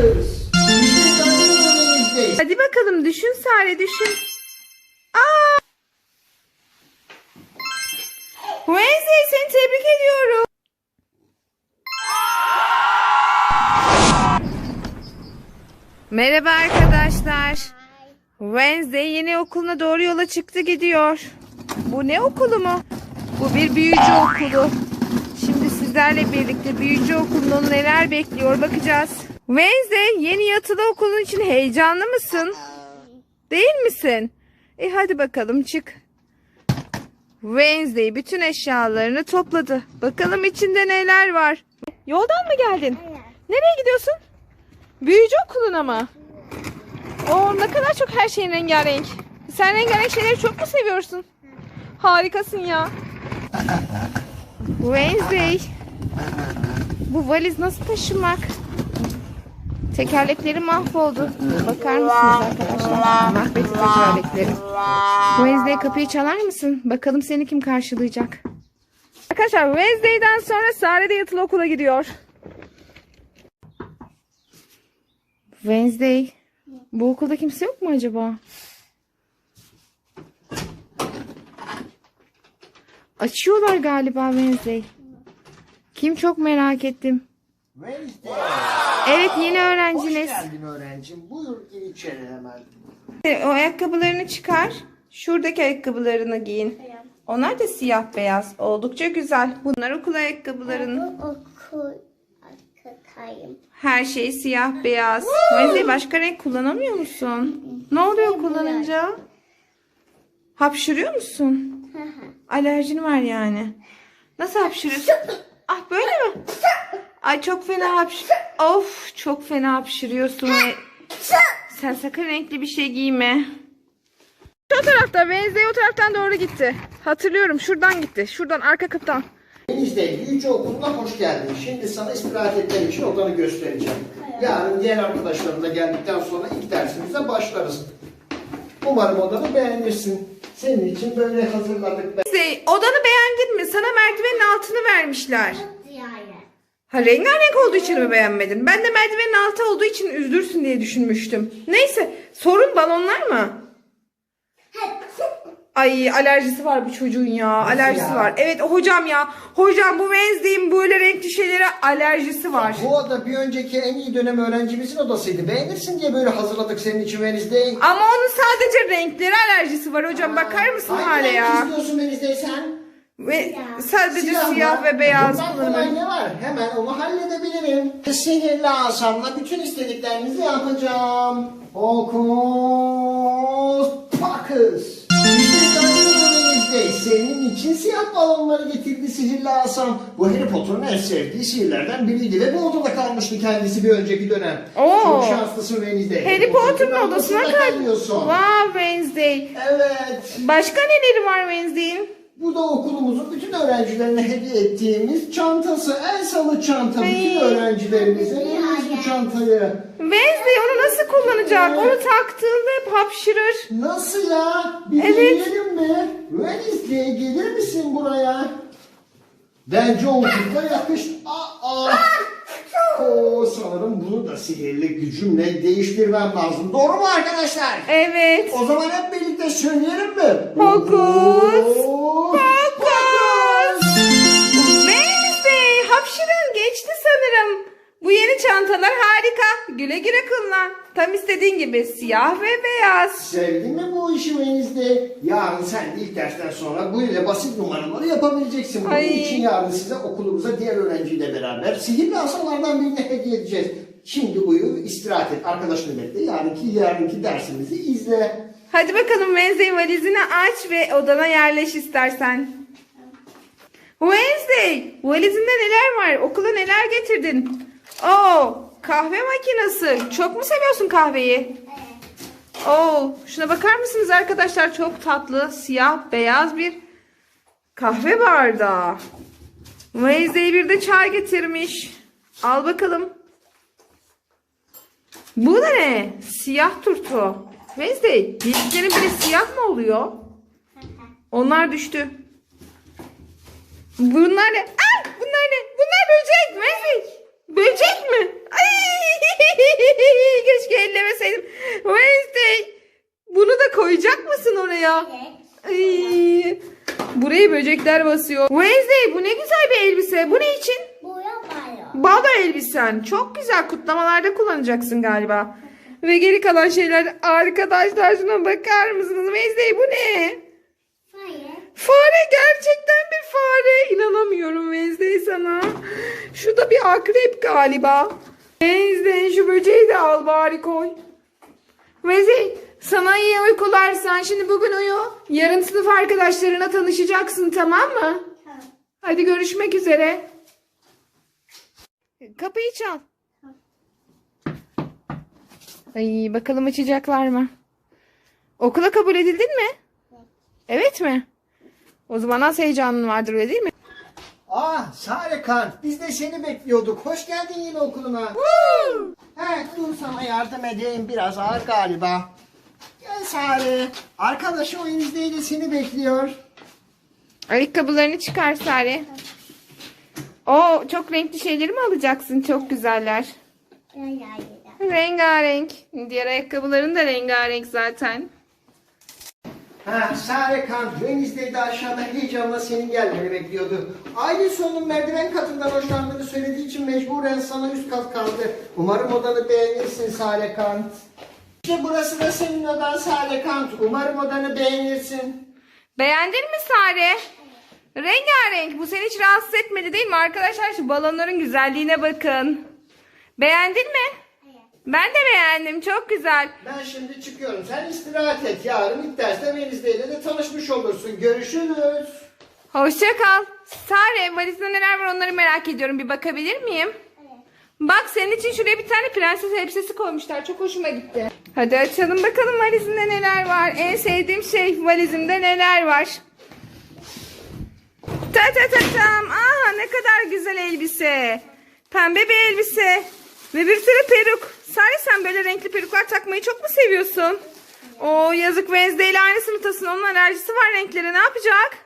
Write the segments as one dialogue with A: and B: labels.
A: Önümüzdeyiz.
B: Hadi bakalım düşün Sare düşün. Aa! Wednesday seni tebrik ediyorum. Merhaba arkadaşlar. Wednesday yeni okuluna doğru yola çıktı gidiyor. Bu ne okulu mu? Bu bir büyücü okulu. Şimdi sizlerle birlikte büyücü okulunda neler bekliyor bakacağız. Wednesday yeni yatılı okulun için heyecanlı mısın? Değil misin? E hadi bakalım çık. Wednesday bütün eşyalarını topladı. Bakalım içinde neler var. Yoldan mı geldin? Nereye gidiyorsun? Büyücü okuluna mı? Oo ne kadar çok her şeyin rengarenk. Sen rengarenk şeyleri çok mu seviyorsun? Harikasın ya. Wednesday. Bu valiz nasıl taşımak? Tekerlekleri mahvoldu. Bakar mısınız arkadaşlar? Mahvetti tekerlekleri. Wednesday kapıyı çalar mısın? Bakalım seni kim karşılayacak? Arkadaşlar Wednesday'den sonra Sare de yatılı okula gidiyor. Wednesday. Bu okulda kimse yok mu acaba? Açıyorlar galiba Wednesday. Kim çok merak ettim.
A: Wednesday.
B: Evet yeni
A: Hoş
B: öğrenciniz.
A: geldin öğrencim. Buyur gir içeri hemen.
B: O ayakkabılarını çıkar. Şuradaki ayakkabılarını giyin. Onlar da siyah beyaz. Oldukça güzel. Bunlar okul ayakkabıların.
C: Okul arkadayım.
B: Her şey siyah beyaz. Wednesday başka renk kullanamıyor musun? Ne oluyor kullanınca? Hapşırıyor musun? Alerjin var yani. Nasıl hapşırıyorsun? Ah böyle mi? Ay çok fena hapşır. Of çok fena hapşırıyorsun. Sen sakın renkli bir şey giyme. Şu tarafta Wednesday o taraftan doğru gitti. Hatırlıyorum şuradan gitti. Şuradan arka kapıdan.
A: Wednesday büyücü okuluna hoş geldin. Şimdi sana istirahat etmen için odanı göstereceğim. Yarın diğer arkadaşlarım da geldikten sonra ilk dersimize başlarız. Umarım odanı beğenirsin. Senin için böyle hazırladık.
B: Wednesday odanı beğendin mi? Sana merdivenin altını vermişler. Ha rengarenk olduğu için mi beğenmedin? Ben de merdivenin altı olduğu için üzülürsün diye düşünmüştüm. Neyse sorun balonlar mı? Ay alerjisi var bu çocuğun ya. alerjisi
A: ya?
B: var. Evet hocam ya. Hocam bu Wednesday'in böyle renkli şeylere alerjisi var.
A: Bu oda bir önceki en iyi dönem öğrencimizin odasıydı. Beğenirsin diye böyle hazırladık senin için Wednesday.
B: Ama onun sadece renkleri alerjisi var hocam. Bakar mısın
A: Hangi
B: hale ya?
A: istiyorsun Wednesday sen?
B: Ve sadece siyah, ve beyaz kullanılır.
A: ne var? Hemen onu halledebilirim. Sihirli asamla bütün istediklerinizi yapacağım. Hokus pokus. İşte senin için siyah balonları getirdi sihirli asam. Bu Harry Potter'ın en sevdiği sihirlerden biriydi ve bu odada kalmıştı kendisi bir önceki dönem.
B: Oo.
A: Çok şanslısın Wednesday.
B: Harry Potter'ın odasına kay.
A: kalıyorsun.
B: Wow Wednesday.
A: Evet.
B: Başka neleri var Wednesday'in?
A: Bu da okulumuzun bütün öğrencilerine hediye ettiğimiz çantası. El salı çanta. Bütün öğrencilerimize veririz bu çantayı.
B: Wednesday onu nasıl kullanacak? Onu taktığında hep hapşırır.
A: Nasıl ya? Bir
B: Evet.
A: deneyelim mi? Wednesday gelir misin buraya? Bence o çocukla yakış. Aa! Oo, sanırım bunu da sihirli gücümle değiştirmem lazım. Doğru mu arkadaşlar?
B: Evet.
A: O zaman hep birlikte söyleyelim mi?
B: Hokus
A: Hokus
B: Bu yeni çantalar harika. Güle güle kullan. Tam istediğin gibi siyah ve beyaz.
A: Sevdin mi bu işi Wednesday? Yarın sen de ilk dersten sonra bu ile basit numaraları yapabileceksin. Bunun
B: Ay.
A: için yarın size okulumuza diğer öğrenciyle beraber sihirli asalardan birini hediye edeceğiz. Şimdi uyu, istirahat et. Arkadaşını bekle. Yarınki, yarınki dersimizi izle.
B: Hadi bakalım Wednesday valizini aç ve odana yerleş istersen. Wednesday valizinde neler var? Okula neler getirdin? Oo kahve makinesi. Çok mu seviyorsun kahveyi? Oo şuna bakar mısınız arkadaşlar? Çok tatlı siyah beyaz bir kahve bardağı. Wednesday bir de çay getirmiş. Al bakalım. Bu da ne? Siyah turtu. Wednesday, dişlerin biri siyah mı oluyor? Onlar düştü. Bunlar ne? Ah, bunlar ne? Bunlar böcek. Wednesday. Böcek mi? Ay, keşke
C: ellemeseydim. Wednesday. Bunu da koyacak mısın oraya?
B: Ay, burayı böcekler basıyor. Wednesday bu ne güzel bir elbise. Bu ne için?
C: Balo
B: elbisen. Çok güzel kutlamalarda kullanacaksın galiba. Ve geri kalan şeyler arkadaşlar şuna bakar mısınız? Wednesday bu ne? Fare gerçekten bir fare. İnanamıyorum Wednesday sana. Şu da bir akrep galiba. Wednesday şu böceği de al bari koy. Wednesday sana iyi uykular. Sen şimdi bugün uyu. Yarın sınıf arkadaşlarına tanışacaksın tamam mı?
C: Tamam.
B: Hadi görüşmek üzere. Kapıyı çal. Ay bakalım açacaklar mı? Okula kabul edildin mi? Evet mi? O zaman az heyecanın vardır öyle değil mi?
A: Ah Sare Kan biz de seni bekliyorduk. Hoş geldin yine okuluna. He dur sana yardım edeyim biraz ağır galiba. Gel Sare. Arkadaşı o de seni bekliyor.
B: Ayakkabılarını çıkar Sare. O çok renkli şeyleri mi alacaksın? Çok güzeller.
C: Yayla.
B: Rengarenk. Diğer ayakkabıların da rengarenk zaten.
A: Ha, Sare Kan, Wednesday de aşağıda heyecanla senin gelmeni bekliyordu. Ailesi onun merdiven katından hoşlandığını söylediği için mecburen sana üst kat kaldı. Umarım odanı beğenirsin Sare Kant. İşte burası da senin odan Sare Kant. Umarım odanı beğenirsin.
B: Beğendin mi Sare? Rengarenk. Bu seni hiç rahatsız etmedi değil mi? Arkadaşlar şu balonların güzelliğine bakın. Beğendin mi? Ben de beğendim. Çok güzel.
A: Ben şimdi çıkıyorum. Sen istirahat et. Yarın ilk derste ile de tanışmış olursun. Görüşürüz.
B: Hoşça kal. Sare valizinde neler var onları merak ediyorum. Bir bakabilir miyim? Bak senin için şuraya bir tane prenses elbisesi koymuşlar. Çok hoşuma gitti. Hadi açalım bakalım valizinde neler var. En sevdiğim şey valizimde neler var. Ta ta ta tam. Aha ne kadar güzel elbise. Pembe bir elbise. Ve bir sürü peruk. Sare sen böyle renkli peruklar takmayı çok mu seviyorsun? O yazık Wednesday ile aynı sınıftasın. Onun alerjisi var renklere. Ne yapacak?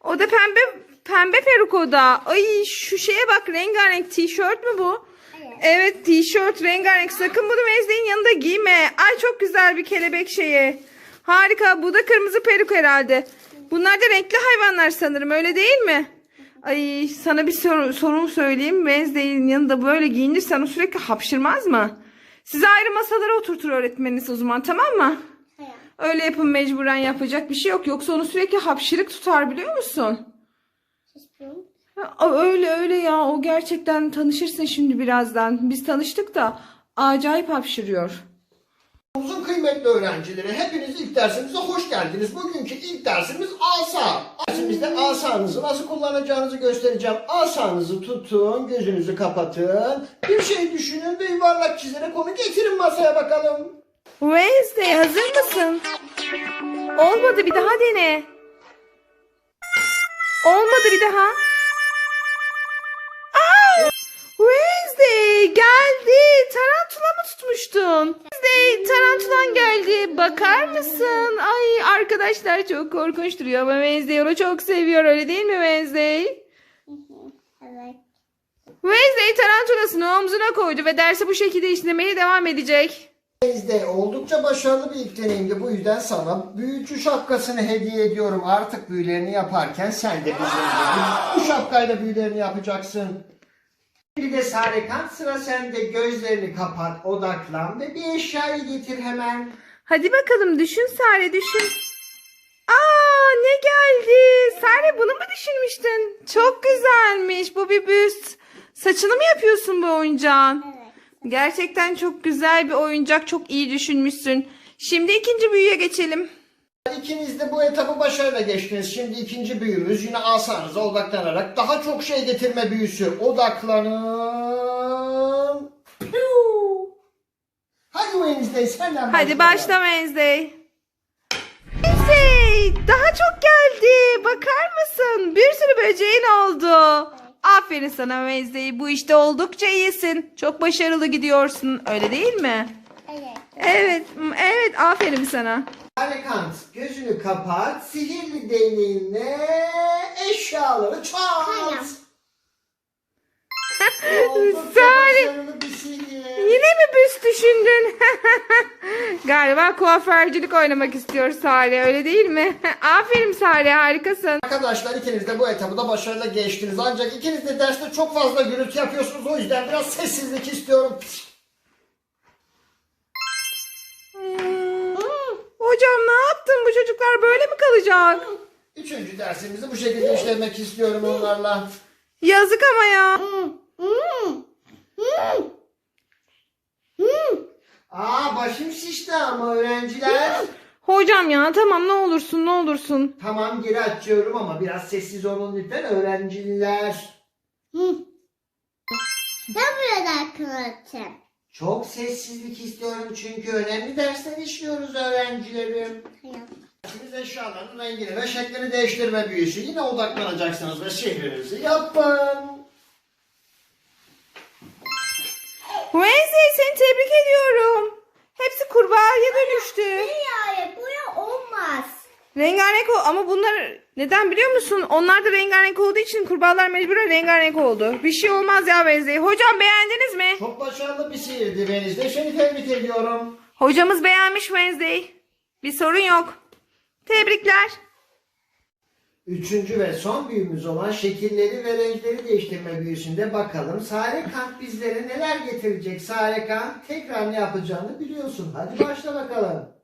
B: O da pembe pembe peruk o da. Ay şu şeye bak rengarenk tişört mü bu?
C: Evet.
B: Evet tişört rengarenk. Sakın bunu Wednesday'in yanında giyme. Ay çok güzel bir kelebek şeyi. Harika. Bu da kırmızı peruk herhalde. Bunlar da renkli hayvanlar sanırım öyle değil mi? Ay sana bir soru, sorum söyleyeyim. Wednesday'in yanında böyle giyinirsen o sürekli hapşırmaz mı? Sizi ayrı masalara oturtur öğretmeniniz o zaman tamam mı?
C: Hayır.
B: Öyle yapın mecburen yapacak bir şey yok. Yoksa onu sürekli hapşırık tutar biliyor musun? Ha, öyle öyle ya. O gerçekten tanışırsın şimdi birazdan. Biz tanıştık da acayip hapşırıyor.
A: Uzun kıymetli öğrencileri hepiniz ilk dersimize hoş geldiniz. Bugünkü ilk dersimiz asa. Dersimizde asanızı nasıl kullanacağınızı göstereceğim. Asanızı tutun, gözünüzü kapatın. Bir şey düşünün ve yuvarlak çizerek onu getirin masaya bakalım.
B: Wednesday hazır mısın? Olmadı bir daha dene. Olmadı bir daha. Aa! Wednesday geldi. Tarantula mı tutmuştun? Wednesday tarantulan geldi. Bakar mısın? Ay arkadaşlar çok korkunç duruyor ama Wednesday onu çok seviyor öyle değil mi Wednesday?
C: Evet.
B: Wednesday tarantulasını omzuna koydu ve dersi bu şekilde işlemeye devam edecek.
A: Bizde oldukça başarılı bir ilk deneyimdi. Bu yüzden sana büyücü şapkasını hediye ediyorum. Artık büyülerini yaparken sen de bizim gibi bu şapkayla büyülerini yapacaksın. Şimdi de Sarekan sıra sende. Gözlerini kapat, odaklan ve bir eşyayı getir hemen.
B: Hadi bakalım düşün Sare düşün. Aa ne geldi? Sare bunu mu düşünmüştün? Çok güzelmiş. Bu bir büst. Saçını mı yapıyorsun bu oyuncağın?
C: Evet.
B: Gerçekten çok güzel bir oyuncak. Çok iyi düşünmüşsün. Şimdi ikinci büyüye geçelim.
A: İkiniz de bu etabı başarıyla geçtiniz. Şimdi ikinci büyümüz yine asanıza odaklanarak daha çok şey getirme büyüsü. Odaklanın. Piu. Hadi Wednesday senden
B: Hadi
A: başla.
B: başla Wednesday. Wednesday daha çok geldi. Bakar mısın? Bir sürü böceğin oldu. Aferin sana Wednesday. Bu işte oldukça iyisin. Çok başarılı gidiyorsun. Öyle değil mi?
C: Evet.
B: Evet, evet aferin sana.
A: Harekant gözünü kapat. Sihirli değneğinle eşyaları çat. Oldukça
B: Sare-
A: başarılı bir sihir.
B: Yine mi büst düşündün. Galiba kuaförcülük oynamak istiyor Sare öyle değil mi? Aferin Sare harikasın.
A: Arkadaşlar ikiniz de bu etabı da başarıyla geçtiniz. Ancak ikiniz de derste çok fazla gürültü yapıyorsunuz. O yüzden biraz sessizlik istiyorum.
B: Hocam ne yaptın bu çocuklar böyle mi kalacak?
A: Üçüncü dersimizi bu şekilde işlemek istiyorum onlarla.
B: Yazık ama ya.
A: Aa başım şişti ama öğrenciler.
B: Hocam ya tamam ne olursun ne olursun.
A: tamam geri açıyorum ama biraz sessiz olun lütfen öğrenciler.
C: Ben burada kanatacağım.
A: Çok sessizlik istiyorum çünkü önemli dersler işliyoruz öğrencilerim.
C: Tamam.
A: Siz eşyaların rengini ve şeklini değiştirme büyüsü. Yine odaklanacaksınız ve şehrinizi yapın.
B: Wednesday seni tebrik ediyorum. Hepsi kurbağaya dönüştü.
C: Hayır, buraya olmaz.
B: Rengarenk o ama bunlar neden biliyor musun? Onlar da rengarenk olduğu için kurbağalar mecburen rengarenk oldu. Bir şey olmaz ya Wednesday. Hocam beğendiniz mi?
A: Çok başarılı bir sihirdi Venizde. Seni tebrik ediyorum.
B: Hocamız beğenmiş Wednesday. Bir sorun yok. Tebrikler.
A: Üçüncü ve son büyümüz olan şekilleri ve renkleri değiştirme büyüsünde bakalım Sarekant bizlere neler getirecek? Sarekant tekrar ne yapacağını biliyorsun. Hadi başla bakalım.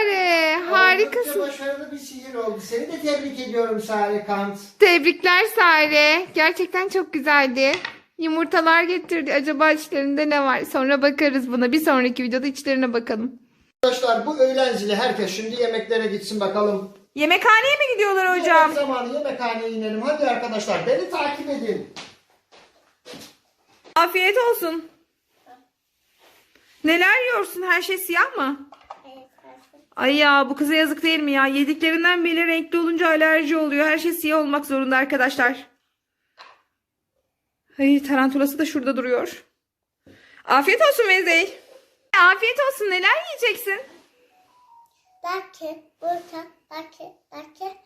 B: Sare.
A: Oldukça
B: Harikasın.
A: başarılı bir sihir oldu. Seni de tebrik ediyorum Sarekant.
B: Tebrikler Sare. Gerçekten çok güzeldi. Yumurtalar getirdi. Acaba içlerinde ne var? Sonra bakarız buna. Bir sonraki videoda içlerine bakalım.
A: Arkadaşlar bu öğlen zili herkes şimdi yemeklere gitsin bakalım.
B: Yemekhaneye mi gidiyorlar hocam?
A: Yemek zamanı yemekhaneye inelim. Hadi arkadaşlar beni takip edin.
B: Afiyet olsun. Neler yiyorsun? Her şey siyah mı? Ay ya bu kıza yazık değil mi ya? Yediklerinden bile renkli olunca alerji oluyor. Her şey siyah olmak zorunda arkadaşlar. Ay tarantulası da şurada duruyor. Afiyet olsun Vezey. Afiyet olsun. Neler yiyeceksin?
C: Belki burada, belki, belki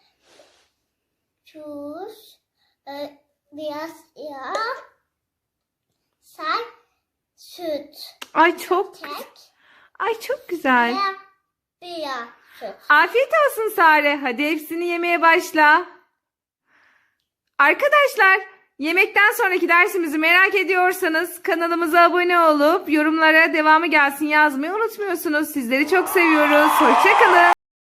C: tuz, e, biraz yağ, say, süt,
B: Ay çok
C: tek
B: Ay çok güzel.
C: ve
B: Afiyet olsun Sare. Hadi hepsini yemeye başla. Arkadaşlar, yemekten sonraki dersimizi merak ediyorsanız kanalımıza abone olup yorumlara devamı gelsin yazmayı unutmuyorsunuz. Sizleri çok seviyoruz. Hoşçakalın.